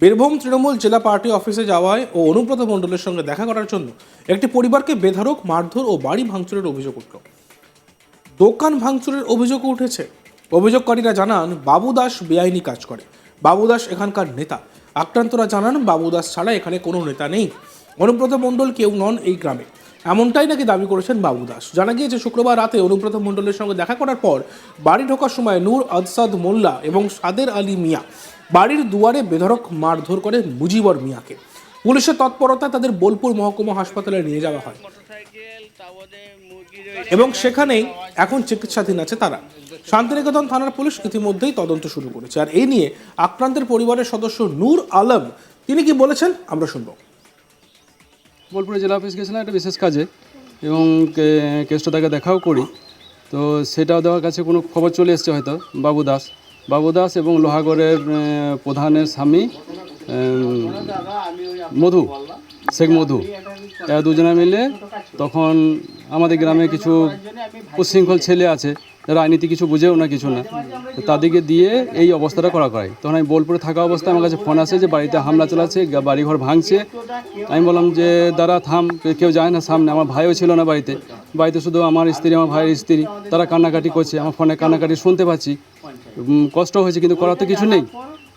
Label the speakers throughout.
Speaker 1: বীরভূম তৃণমূল জেলা পার্টি অফিসে যাওয়ায় ও অনুব্রত মণ্ডলের সঙ্গে দেখা করার জন্য একটি পরিবারকে বেধারক মারধর ও বাড়ি ভাঙচুরের অভিযোগ উঠল। দোকান ভাঙচুরের অভিযোগও উঠেছে। অভিযোগকারীরা জানান, বাবু দাস বেআইনি কাজ করে। বাবু দাস এখানকার নেতা। আক্রান্তরা জানান, বাবু দাস ছাড়া এখানে কোনো নেতা নেই। অনুব্রত মণ্ডল কেউ নন এই গ্রামে। এমনটাই নাকি দাবি করেছেন বাবু দাস। জানা গিয়েছে, শুক্রবার রাতে অনুব্রত মণ্ডলের সঙ্গে দেখা করার পর বাড়ি ঢোকার সময় নূর আদসাদ মোল্লা এবং সাদের আলী মিয়া বাড়ির দুয়ারে বেধড়ক মারধর করে মুজিবর মিয়াকে। পুলিশের তৎপরতায় তাদের বোলপুর মহকুমা হাসপাতালে নিয়ে যাওয়া হয়। এবং সেখানেই এখন চিকিৎসাধীন আছে তারা। শান্তিনিকেতন থানার পুলিশ ইতিমধ্যেই তদন্ত শুরু করেছে। আর এই নিয়ে আক্রান্তের পরিবারের সদস্য নূর আলম, তিনি কি বলেছেন আমরা শুনব।
Speaker 2: বোলপুরে জেলা অফিস গেছিলাম একটা বিশেষ কাজে এবং কে- কেষ্টটাকে দেখাও করি। তো সেটাও দেওয়ার কাছে কোনো খবর চলে এসছে হয়তো, বাবু দাস। বাবু দাস এবং লোহাগড়ের প্রধানের স্বামী মধু, শেখ মধু। এরা দুজনে মিলে তখন আমাদের গ্রামে কিছু উচ্ছৃঙ্খল ছেলে আছে, যারা কিছু বুঝেও না, কিছু না। তাদেরকে দিয়ে এই অবস্থাটা করা করায়। তখন আমি বোলপুরে থাকা অবস্থায় আমার কাছে ফোন আসে যে, বাড়িতে হামলা চালাচ্ছে বাড়িঘর ভাঙছে। আমি বললাম যে, দাঁড়া, থাম, কেউ যায় না সামনে, আমার ভাইও ছিল না বাড়িতে। বাড়িতে শুধু আমার স্ত্রী, আমার ভাইয়ের স্ত্রী, তারা কান্নাকাটি করছে। আমার ফোনে কান্নাকাটি শুনতে পাচ্ছি। কষ্ট হয়েছে কিন্তু করার তো কিছু নেই।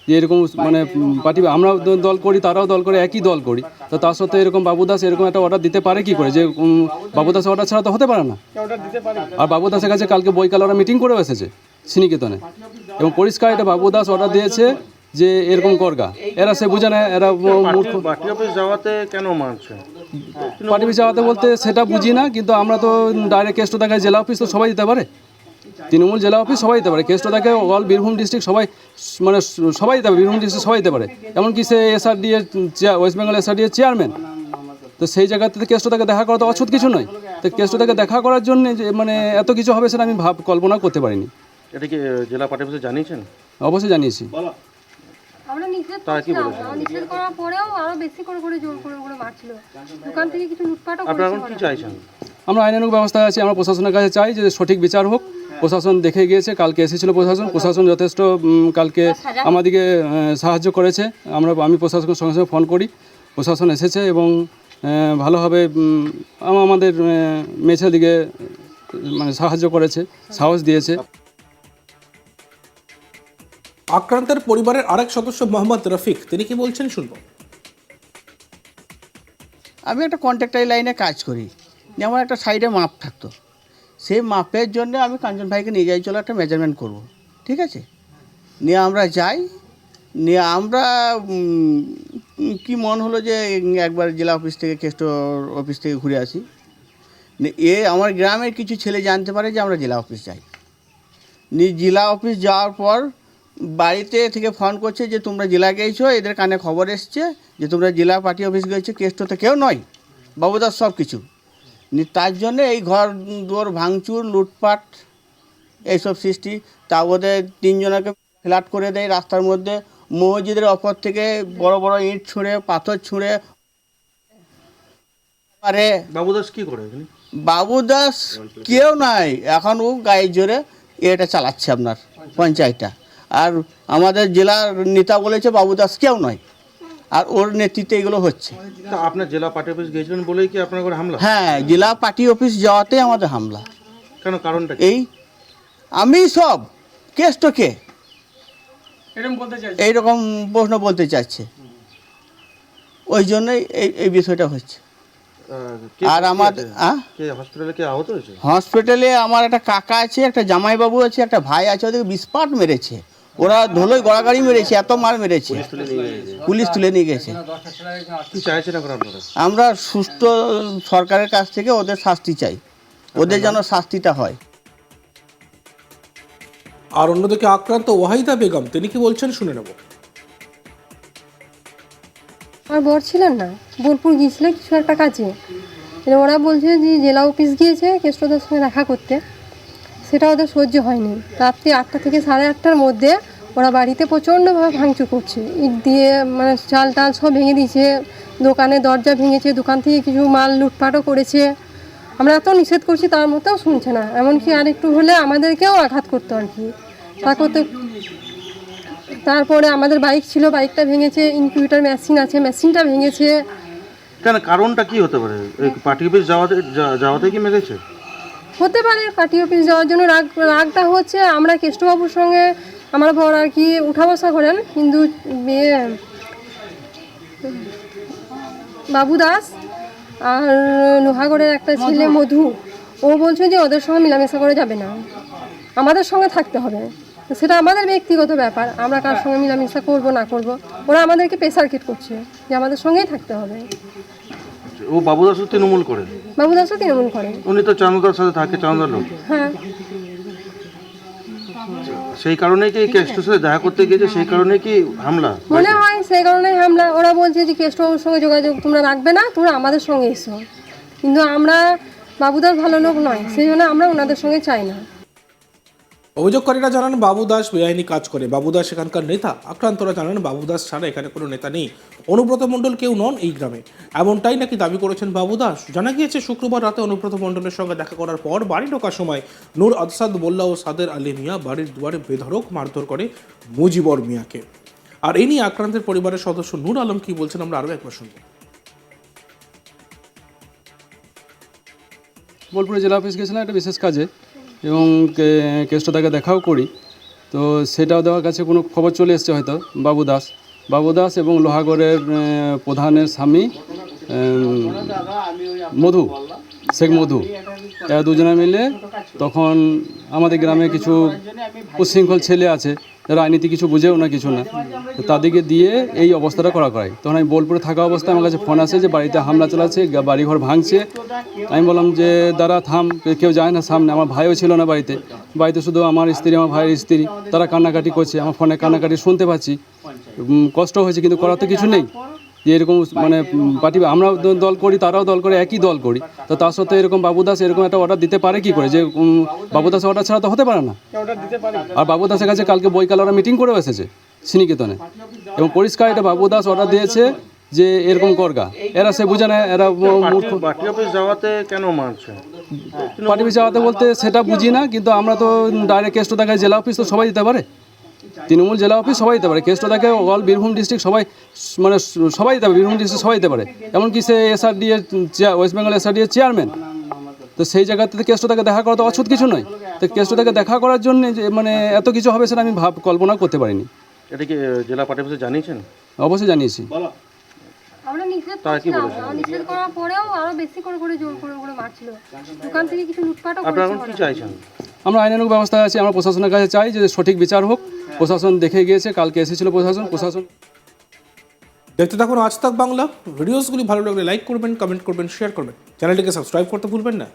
Speaker 2: যে এরকম মানে পার্টি আমরাও দল করি তারাও দল করে একই দল করি। তো তার সত্ত্বেও এরকম বাবুদাস এরকম একটা অর্ডার দিতে পারে কি করে? যে উম, বাবু দাস অর্ডার ছাড়া তো হতে পারে না। আর বাবুদাসের কাছে কালকে বইকাল ওরা মিটিং করে এসেছে শ্রীনিকেতনে এবং পরিষ্কার এটা বাবুদাস অর্ডার দিয়েছে যে এরকম করগা। এরা সে বুঝে না এরা মূর্খ
Speaker 3: পার্টি অফিস যাওয়াতে কেন
Speaker 2: পার্টি অফিস যাওয়াতে বলতে সেটা বুঝি না কিন্তু আমরা তো ডাইরেক্ট কেষ্ট দেখায় জেলা অফিস তো সবাই দিতে পারে। তৃণমূল জেলা অফিস সবাই দিতে পারে। কেষ্ট দেখে অল বীরভূম ডিস্ট্রিক্ট সবাই মানে সবাই দিতে পারে বীরভূম ডিস্ট্রিক্ট সবাই দিতে পারে। এমনকি সে এসআরডি এর চেয়ার ওয়েস্ট বেঙ্গল এসআরডি এর চেয়ারম্যান তো সেই জায়গাতে কেষ্ট তাকে দেখা করা তো অছুত কিছু নয়। তো কেষ্ট তাকে দেখা করার জন্য যে মানে এত কিছু হবে সেটা আমি ভাব কল্পনা করতে পারিনি।
Speaker 3: এটা কি জেলা পার্টি অফিসে জানিয়েছেন?
Speaker 2: অবশ্যই জানিয়েছি।
Speaker 4: আমরা নিষেধ করছিলাম। নিষেধ করার পরেও আরও বেশি করে করে জোর করে করে মারছিল। দোকান থেকে কিছু লুটপাটও করেছে
Speaker 3: এখন কি চাইছেন?
Speaker 2: আমরা আইনানুগ ব্যবস্থা আছি। আমরা প্রশাসনের কাছে চাই যে সঠিক বিচার হোক। প্রশাসন দেখে গিয়েছে কালকে এসেছিল প্রশাসন। প্রশাসন যথেষ্ট কালকে আমাদেরকে সাহায্য করেছে। আমরা আমি প্রশাসনের সঙ্গে সঙ্গে ফোন করি। প্রশাসন এসেছে এবং ভালোভাবে আমাদের আহ, মেছের দিকে মানে সাহায্য করেছে সাহস দিয়েছে।
Speaker 1: আক্রান্তের পরিবারের আরেক সদস্য মোহাম্মদ রফিক তিনি কি বলছেন শুনব?
Speaker 5: আমি একটা কন্ট্রাক্টারি লাইনে কাজ করি। যেমন একটা সাইডে মাপ থাকতো। সেই মাপের জন্য আমি কাঞ্চন ভাইকে নিয়ে যাই, চলো একটা মেজারমেন্ট করব। ঠিক আছে? নিয়ে আমরা যাই। নিয়ে আমরা কি মন হলো যে একবার জেলা অফিস থেকে, কেষ্ট অফিস থেকে ঘুরে আসি। এ আমার গ্রামের কিছু ছেলে জানতে পারে যে আমরা জেলা অফিস যাই। নিয়ে জেলা অফিস যাওয়ার পর বাড়িতে থেকে ফোন করছে যে তোমরা জেলা গেছো এদের কানে খবর এসছে যে তোমরা জেলা পার্টি অফিস গেছো কেষ্ট তো কেউ নয়। বাবুদার সব কিছু তার জন্যে এই ঘর দুয়ার ভাঙচুর লুটপাট এইসব সৃষ্টি। তা ওদের তিনজনকে ফ্ল্যাট করে দেয় রাস্তার মধ্যে। মসজিদের অপর থেকে বড় বড় ইট ছুঁড়ে পাথর ছুঁড়ে। আরে
Speaker 3: বাবু দাস কি করে এখানে?
Speaker 5: বাবু দাস কেউ নাই। এখন ও গায়ে জোরে এটা চালাচ্ছে আপনার পঞ্চায়েতটা। আর আমাদের জেলার নেতা বলেছে বাবুদাস কেউ নয়। আর ওর নেতৃত্বে এগুলো হচ্ছে।
Speaker 3: তা আপনার জেলা পার্টি অফিস গিয়েছিলেন বলেই কি আপনার হামলা?
Speaker 5: হ্যাঁ জেলা পার্টি অফিস যাওয়াতে আমাদের হামলা।
Speaker 3: কেন কারণটা
Speaker 5: এই আমি সব কেস তো কে? এইরকম প্রশ্ন বলতে চাচ্ছে ওই জন্যই এই এই বিষয়টা হচ্ছে। আর আমার
Speaker 3: হসপিটালে
Speaker 5: আমার একটা কাকা আছে একটা জামাইবাবু আছে একটা ভাই আছে ওদেরকে বিস্পাট মেরেছে। ওরা ধুলোয় গড়াগড়ি মেরেছে এত মার মেরেছে। পুলিশ তুলে নিয়ে গেছে। আমরা সুস্থ সরকারের কাছ থেকে ওদের শাস্তি চাই। ওদের যেন শাস্তিটা হয়।
Speaker 1: আর অন্যদিকে আক্রান্ত ওয়াহিদা বেগম তিনি কি বলছেন শুনে নেব।
Speaker 4: আমার বর ছিলেন না বোলপুর গিয়েছিলেন কিছু একটা কাজে। এবার ওরা বলছে যে জেলা অফিস গিয়েছে কেষ্টদের সঙ্গে দেখা করতে। সেটা ওদের সহ্য হয়নি। রাত্রি আটটা থেকে সাড়ে আটটার মধ্যে ওরা বাড়িতে প্রচণ্ডভাবে ভাঙচুর করছে। ইট দিয়ে মানে চাল টাল সব ভেঙে দিয়েছে, দোকানে দরজা ভেঙেছে, দোকান থেকে কিছু মাল লুটপাটও করেছে। আমরা এত নিষেধ করছি তার মধ্যেও শুনছে না। এমনকি আর একটু হলে আমাদেরকেও আঘাত করতো আর কি। তা করতে তারপরে আমাদের বাইক ছিল, বাইকটা ভেঙেছে ইনকিউটার মেশিন আছে, মেশিনটা ভেঙেছে।
Speaker 3: কেন, কারণটা কি হতে পারে? পার্টি অফিস যাওয়াতে যাওয়াতে কি মেরেছে?
Speaker 4: হতে পারে পার্টি অফিস যাওয়ার জন্য রাগ রাগটা হচ্ছে আমরা কেষ্টবাবুর সঙ্গে আমার বর আর কি উঠা বসা করেন। কিন্তু ইয়ে, বাবু দাস আর লোহাগড়ের একটা ছেলে মধু ও বলছে যে ওদের সঙ্গে মেলামেশা করে যাবে না। আমাদের সঙ্গে থাকতে হবে। সেটা আমাদের ব্যক্তিগত ব্যাপার আমরা কার সঙ্গে মেলামেশা করব না করব। ওরা আমাদেরকে প্রেসার কিট করছে যে আমাদের সঙ্গেই থাকতে হবে।
Speaker 3: ও বাবুদাসও তৃণমূল করে।
Speaker 4: বাবু দাসও তৃণমূল করে।
Speaker 3: উনি তো চান্দদার সাথে থাকে চান্দদার লোক।
Speaker 4: হ্যাঁ।
Speaker 3: সেই কারণেই কি কেষ্টর সাথে দেখা করতে গিয়েছে? সেই কারণে কি হামলা?
Speaker 4: মনে হয় সেই কারণে হামলা। ওরা বলছে যে কেষ্টবাবুর সঙ্গে যোগাযোগ তোমরা রাখবে না তোমরা আমাদের সঙ্গে এসো। কিন্তু আমরা বাবুদাস ভালো লোক নয় সেই জন্য আমরা ওনাদের সঙ্গে চাই না।
Speaker 1: অভিযোগকারীরা জানান বাবু দাস বেআইনি কাজ করে। বাবু দাস এখানকার নেতা। আক্রান্তরা জানান বাবু দাস ছাড়া এখানে কোনো নেতা নেই। অনুব্রত মণ্ডল কেউ নন এই গ্রামে। এমনটাই নাকি দাবি করেছেন বাবু দাস জানা গিয়েছে, শুক্রবার রাতে অনুব্রত মণ্ডলের সঙ্গে দেখা করার পর বাড়ি ঢোকার সময় নূর আদসাদ, মোল্লা ও সাদের আলী মিয়া বাড়ির দুয়ারে বেধড়ক মারধর করে মুজিবর মিয়াকে। আর এই নিয়ে আক্রান্তের পরিবারের সদস্য নূর আলম কি বলছেন আমরা আরও একবার শুনব।
Speaker 2: বোলপুরে জেলা অফিস গেছিলাম একটা বিশেষ কাজে। এবং কেষ্টদাকে দেখাও করি। তো সেটাও দেওয়ার কাছে কোনো খবর চলে এসছে হয়তো, বাবু দাস। বাবু দাস এবং লোহাগড়ের প্রধানের স্বামী মধু, শেখ মধু। এরা দুজনে মিলে তখন আমাদের গ্রামে কিছু উশৃঙ্খল ছেলে আছে। রাজনীতি কিছু বুঝেও না, কিছু না। তাদেরকে দিয়ে এই অবস্থাটা করা করাই। তখন আমি বোলপুরে থাকা অবস্থায় আমার কাছে ফোন আসে যে, বাড়িতে হামলা চালাচ্ছে বাড়িঘর ভাঙছে। আমি বললাম যে, দাঁড়া, থাম কেউ যায় না, সামনে। আমার ভাইও ছিল না বাড়িতে। বাড়িতে শুধু আমার স্ত্রী, আমার ভাইয়ের স্ত্রী। তারা কান্নাকাটি করছে, আমার ফোনে কান্নাকাটি শুনতে পাচ্ছি। কষ্ট হয়েছে, কিন্তু করার তো কিছু নেই। যে এরকম মানে পার্টি আমরাও দল করি তারাও দল করে একই দল করি। তো তার সত্ত্বেও এরকম বাবুদাস এরকম একটা অর্ডার দিতে পারে কি করে? যে বাবুদাস অর্ডার ছাড়া তো হতে পারে না। আর বাবুদাসের কাছে কালকে বৈকাল ওরা মিটিং করে এসেছে শ্রীনিকেতনে এবং পরিষ্কার এটা বাবুদাস অর্ডার দিয়েছে যে এরকম করগা। এরা সে বুঝে না এরা মূর্খ
Speaker 3: পার্টি অফিস যাওয়াতে কেন
Speaker 2: পার্টি অফিস যাওয়াতে বলতে সেটা বুঝি না কিন্তু আমরা তো ডাইরেক্ট কেষ্ট দেখায় জেলা অফিস তো সবাই দিতে পারে। তৃণমূল জেলা অফিস সবাই দিতে পারে। কেষ্ট দেখে অল বীরভূম ডিস্ট্রিক্ট সবাই মানে সবাই দিতে পারে বীরভূম ডিস্ট্রিক্ট সবাই দিতে পারে। এমনকি সে এসআরডি এর চেয়ার ওয়েস্ট বেঙ্গল এসআরডি এর চেয়ারম্যান তো সেই জায়গাতে কেষ্ট তাকে দেখা করা তো অছুত কিছু নয়। তো কেষ্ট তাকে দেখা করার জন্য যে মানে এত কিছু হবে সেটা আমি ভাব কল্পনা করতে পারিনি।
Speaker 3: এটা কি জেলা পার্টি অফিসে জানিয়েছেন?
Speaker 2: অবশ্যই জানিয়েছি।
Speaker 4: আমরা নিষেধ করছিলাম। আমরা নিষেধ করার পরেও আরও বেশি করে করে জোর করে করে মারছিল। দোকান থেকে কিছু লুটপাটও
Speaker 3: আপনারা কি চাইছেন?
Speaker 2: আমরা আইনানুগ ব্যবস্থা আছে আমরা প্রশাসনের কাছে চাই যে সঠিক বিচার হোক। প্রশাসন দেখে গিয়েছে কালকে এসেছিল প্রশাসন প্রশাসন।
Speaker 1: দেখতে থাকুন আজ তাক বাংলা। ভিডিওসগুলি ভালো লাগলে লাইক করবেন কমেন্ট করবেন শেয়ার করবেন। চ্যানেলটিকে সাবস্ক্রাইব করতে ভুলবেন না।